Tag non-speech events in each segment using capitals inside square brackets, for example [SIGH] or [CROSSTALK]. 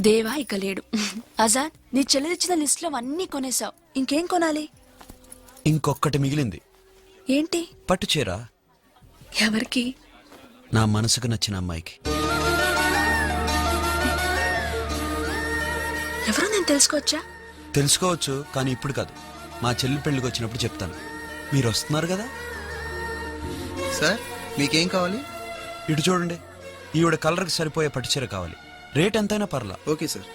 దేవా ఇక లేడు. ఆజాద్ నీ చెల్లెలిచ్చిన లిస్ట్లో అన్నీ కొనేసావు. ఇంకేం కొనాలి? ఇంకొక్కటి మిగిలింది. ఏంటి? పట్టు చీర. ఎవరికి? నా మనసుకు నచ్చిన అమ్మాయికి. ఎవరో నేను తెలుసుకోవచ్చా? తెలుసుకోవచ్చు కానీ ఇప్పుడు కాదు. మా చెల్లి పెళ్ళికి వచ్చినప్పుడు చెప్తాను. మీరు వస్తున్నారు కదా? సార్ మీకేం కావాలి? ఇటు చూడండి. ఈవిడ కలర్కి సరిపోయే పట్టు చీర కావాలి. రేట్ ఎంతైనా పర్లా. Okay sir.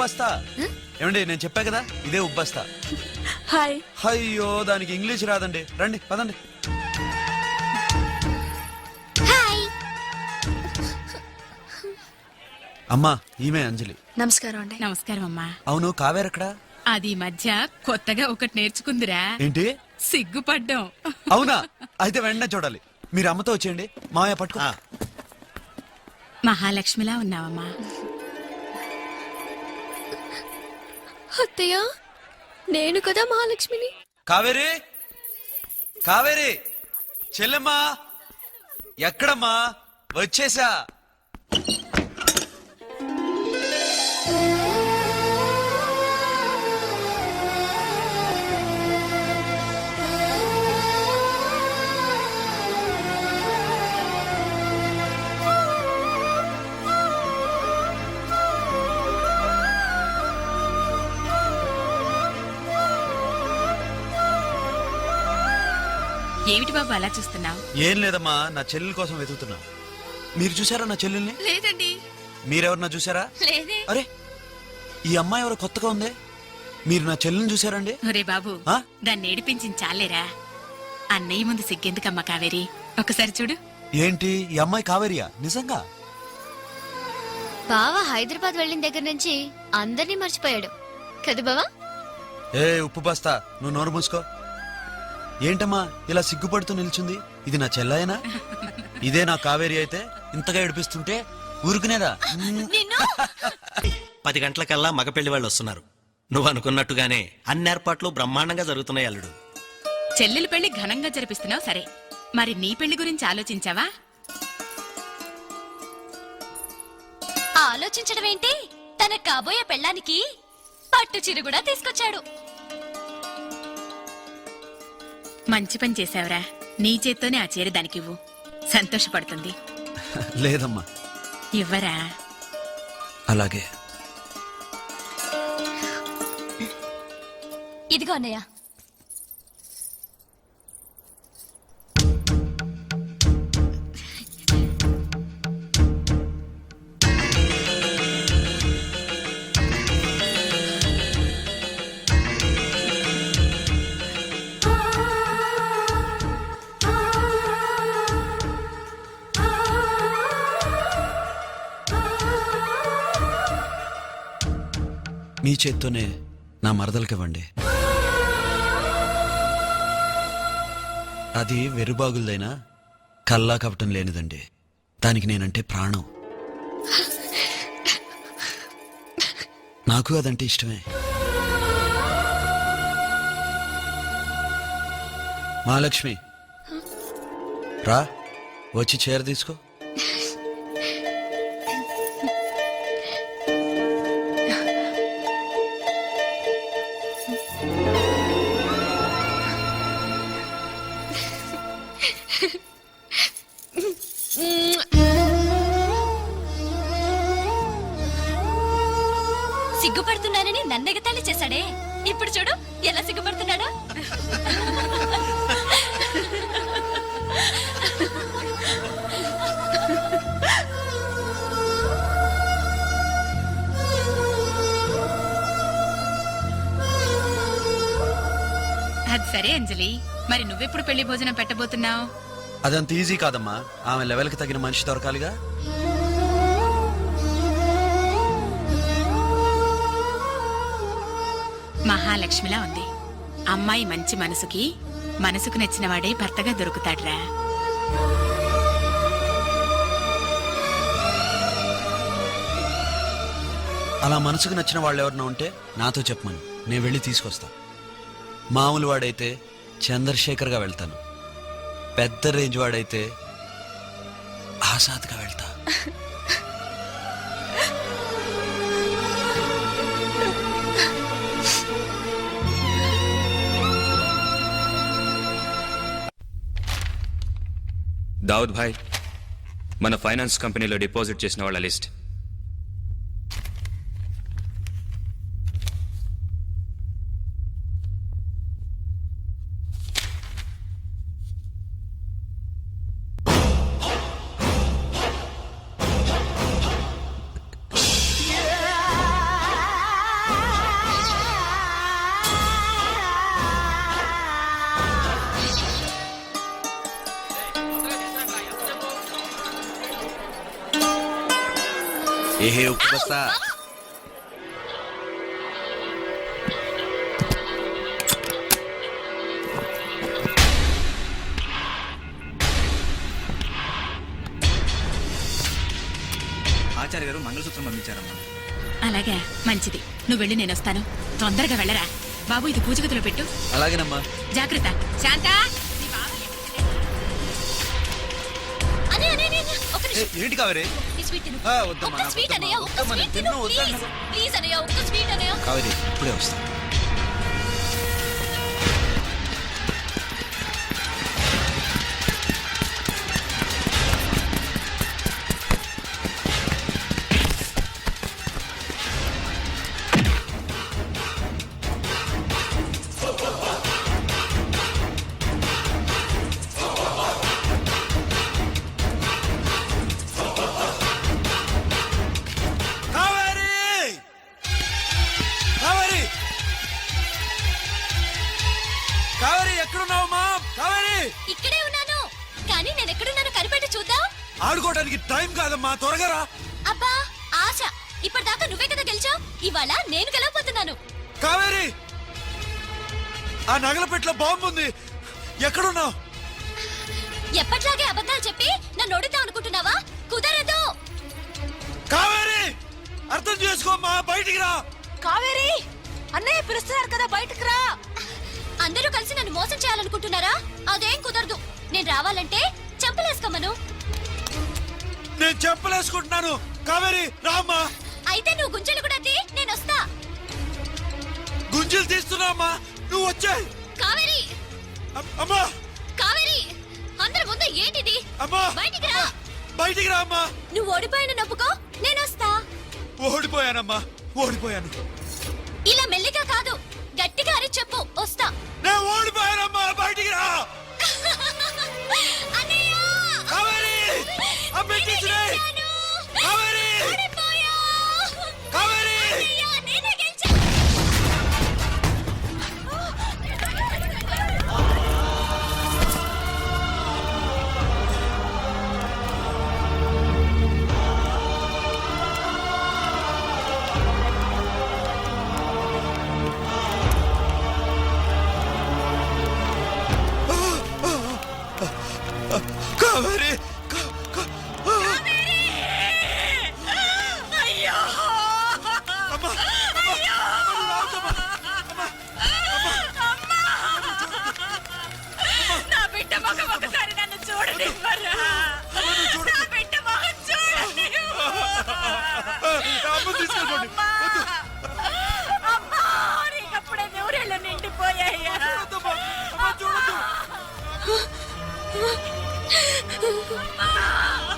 ఉబ్బస్తా. ఏమండి నేను చెప్పా కదా ఇదే ఉబ్బస్తా. హాయ్. అయ్యో దానికి ఇంగ్లీష్ రాదండి. రండి పదండి. అమ్మా ఈమె అంజలి. నమస్కారం అండి. నమస్కారం అమ్మా. అవును కావేరక్కడా అది మధ్య కొత్తగా ఒకటి నేర్చుకుందిరా. ఏంటి? సిగ్గుపడ్డం. అవునా? [LAUGHS] అయితే వెంటనే చూడాలి. మీరు అమ్మతో వచ్చేయండి. మామయ్య పట్టుకో. మహాలక్ష్మిలా ఉన్నావమ్మా. అత్తయ్య నేను కదా మహాలక్ష్మిని? కావేరి? కావేరి! చెల్లెమ్మా! ఎక్కడమ్మా? వచ్చేసా! ఏమిటి బాబు అలా చూస్తున్నావు? ఏం లేదమ్మా నా చెల్లెల కోసం వెతుకుతున్నా. మీరు చూసారా నా చెల్లెల్ని? లేదండి. మీరెవరన్నా చూసారా లేదే. అరే ఈ అమ్మాయి ఎవరో కొత్తగా ఉంది? మీరు నా చెల్లెల్ని చూసారండి ఒరే బాబు ఆ? దాన్ని ఏడిపించింది చాలేరా? అన్నయ్య ముందు సిగ్గెందుకమ్మా కావేరి? ఒకసారి చూడు. ఏంటి ఈ అమ్మాయి కావేరియా? నిజంగా? బావ హైదరాబాద్ వెళ్ళిన దగ్గర నుంచి అందరినీ మర్చిపోయాడు. కదా బావా? ఏ ఉప్పు బస్తా నువ్వు నోరు మూసుకో. ఏంటమ్మా ఇలా సిగ్గుపడుతూ నిల్చుంది? ఇది నా చెల్లాయనా? ఇదే నా కావేరి అయితే ఇంతగా ఏడిపిస్తుంటే ఊరుకునేదా? పది గంటలకల్లా మగ పెళ్ళి వాళ్ళు వస్తున్నారు. నువ్వు అనుకున్నట్టుగానే అన్ని ఏర్పాట్లు బ్రహ్మాండంగా జరుగుతున్నాయి అల్లుడు. చెల్లెలు పెళ్ళి ఘనంగా జరిపిస్తున్నావు సరే. మరి నీ పెళ్ళి గురించి ఆలోచించావా? ఆలోచించడం ఏంటి తన కాబోయే పెళ్ళానికి పట్టు చీర కూడా తీసుకొచ్చాడు. మంచి పని చేశావురా. నీ చేత్తోనే ఆ చీర దానికివ్వు సంతోషపడుతుంది. లేదమ్మా. ఇవ్వరా? అలాగే. ఇదిగో అన్నయ్య మీ చేత్తోనే నా మరదలకివ్వండి. అది వెరుబాగులదైనా కల్లా కపటం లేనిదండి. దానికి నేనంటే ప్రాణం. నాకు అదంటే ఇష్టమే. మహాలక్ష్మి రా వచ్చి చీర తీసుకో. సిగ్గుపడుతున్నానని నన్నెగతాళి చేశాడే. ఇప్పుడు చూడు ఎలా సిగ్గుపడుతున్నాడో. అది సరే అంజలి. మరి నువ్వెప్పుడు పెళ్ళి భోజనం పెట్టబోతున్నావు? అదంత ఈజీ కాదమ్మా. ఆమె లెవెల్కి తగిన మనిషి దొరకాలిగా. మహాలక్ష్మిలా ఉంది. అమ్మాయి మంచి మనసుకి మనసుకు నచ్చిన వాడే భర్తగా దొరుకుతాడ్రా. అలా మనసుకు నచ్చిన వాళ్ళు ఎవరైనా ఉంటే నాతో చెప్పమను. నేను వెళ్ళి తీసుకొస్తా. మామూలు వాడైతే చంద్రశేఖర్గా వెళ్తాను. పెద్ద రేంజ్ వాడైతే ఆసాద్గా వెళ్తా. [LAUGHS] దావుద్ భాయ్ మన ఫైనాన్స్ కంపెనీలో డిపాజిట్ చేసిన వాళ్ళ లిస్ట్. ఏహే ఉప్పు బస్తా ఆచార్య గారు మంగళసూత్రం పంపించారమ్మా అలాగే మంచిది. నువ్వు వెళ్ళి నేను వస్తాను. తొందరగా వెళ్ళరా. బాబు ఇది పూజ గదిలో పెట్టు. అలాగేనమ్మా. జాగ్రత్త. శాంత. ఏంటి కావేరి? స్వీట్ తిను. ఆ, వద్దమ్మా, ఒక్క నాకు స్వీట్ వద్దమ్మా, అన్నయ్య, ఒక్క వద్దమ్మా, స్వీట్ నేను తిను, తిన్ను, ప్లీజ్. అన్నయ్య, ఒక్క స్వీట్ అన్నయ్య. కావేరి ఇప్పుడే వస్తా ఇప్పటిదాకా నువ్వే కదా గెలిచావు? ఇవాళ నేను గెలవబోతున్నాను. కావేరి! ఆ నగలపెట్లో బాంబు ఉంది ఎక్కడున్నావు? ఎప్పట్లాగే అబద్ధాలు చెప్పి నన్ను ఓడిద్దాం అనుకుంటున్నావా? కుదరదు. కావేరి! అర్థం చేసుకోమ్మా బయటికి రా. కావేరి! అన్నయ్య పిలుస్తున్నారు కదా బయటకు రా. అందరూ కలిసి నన్ను మోసం చేయాలనుకుంటున్నారా? అదేం కుదరదు. నేను రావాలంటే చెంపలేసుకోమను నేను చెప్పలేసుకుంటున్నాను కావేరి రామ్మా. అయితే నువ్వు గుంజలు కూడా తీ, నేను వస్తా. గుంజలు తీస్తున్నామ్మా నువ్వు వచ్చాయి. కావేరి! అమ్మా. కావేరి! అందరి ముందు ఏంటిది? అమ్మా. బయటికి రా. బయటికి రా అమ్మా. నువ్వు ఓడిపోయిన నొప్పుకో నేను వస్తా. ఓడిపోయానమ్మా. ఓడిపోయాను. ఇలా మెల్లిగా కాదు గట్టిగా అరి చెప్పు వస్తా. నేను ఓడిపోయానమ్మా. బయటికి రా. [LAUGHS] అన్నయ్య! కావేరి! పెట్టేసినాయి. గెలిచాను! కావేరి! Hey! నన్ను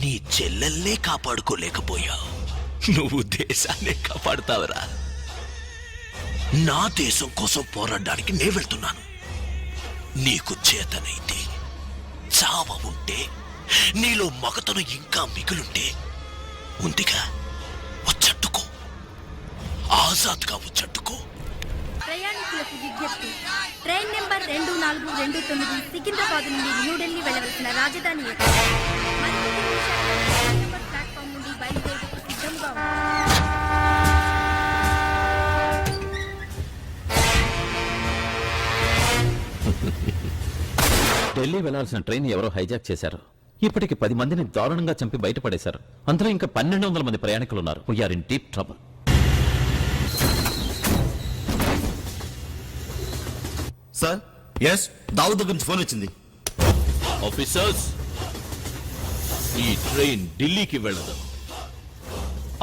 నీ చెల్లెల్నే కాపాడుకోలేకపోయావు. నువ్వు దేశాన్ని కాపాడుతావరా? నా దేశం కోసం పోరాడడానికి నే వెళ్తున్నాను. నీకు చేతనైతే చావ ఉంటే నీలో మగతనం ఇంకా మిగులుంటే ఉందిగా వచ్చట్టుకో. ఆజాద్గా వచ్చట్టుకో. ప్రయాణికులకు విజ్ఞప్తి. ట్రైన్ నెంబర్ రెండు నాలుగు రెండు తొమ్మిది సికింద్రాబాద్ నుండి న్యూఢిల్లీ వెళ్ళవలసిన రాజధాని ప్లాట్ఫామ్ నుండి బయలుదేరుటకు సిద్ధంగా ఉంది. ఢిల్లీ వెళ్ళాల్సిన ట్రైన్ ఎవరో హైజాక్ చేశారు. ఇప్పటికి పది మందిని దారుణంగా చంపి బయటపడేశారు. అందులో ఇంకా పన్నెండు వందల మంది ప్రయాణికులు ఉన్నారు we're in deep trouble sir? Yes Dawood దగ్గర నుంచి ఫోన్ వచ్చింది. ఆఫీసర్స్ ఈ ట్రైన్ ఢిల్లీకి వెళ్ళదు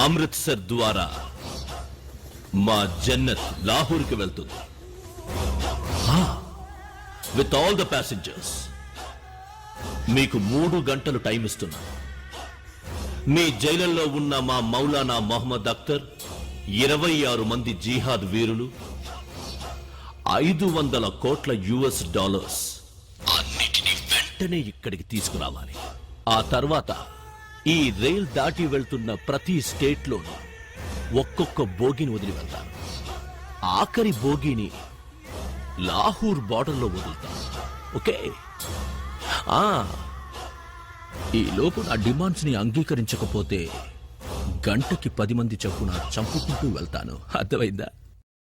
అమృత్సర్ ద్వారా మా జన్నత్ లాహోర్కి వెళ్తుంది. విత్ ఆల్ ద ప్యాసింజర్స్ మీకు మూడు గంటలు టైం ఇస్తున్నా. మీ జైలులో ఉన్న మా మౌలానా మొహమ్మద్ అఖ్తర్ ఇరవై ఆరు మంది జీహాద్ వీరులు ఐదు వందల కోట్ల యుఎస్ డాలర్స్ అన్నిటినీ వెంటనే ఇక్కడికి తీసుకురావాలి. ఆ తర్వాత ఈ రైల్ దాటి వెళ్తున్న ప్రతి స్టేట్లోనూ ఒక్కొక్క బోగిని వదిలి వెళ్తాను ఆఖరి బోగిని లాహూర్ బార్డర్లో వదులుతాను ఓకే? ఈ లోపు నా డిమాండ్స్ని అంగీకరించకపోతే గంటకి పది మంది చొప్పున చంపుకుంటూ వెళ్తాను. అర్థమైందా?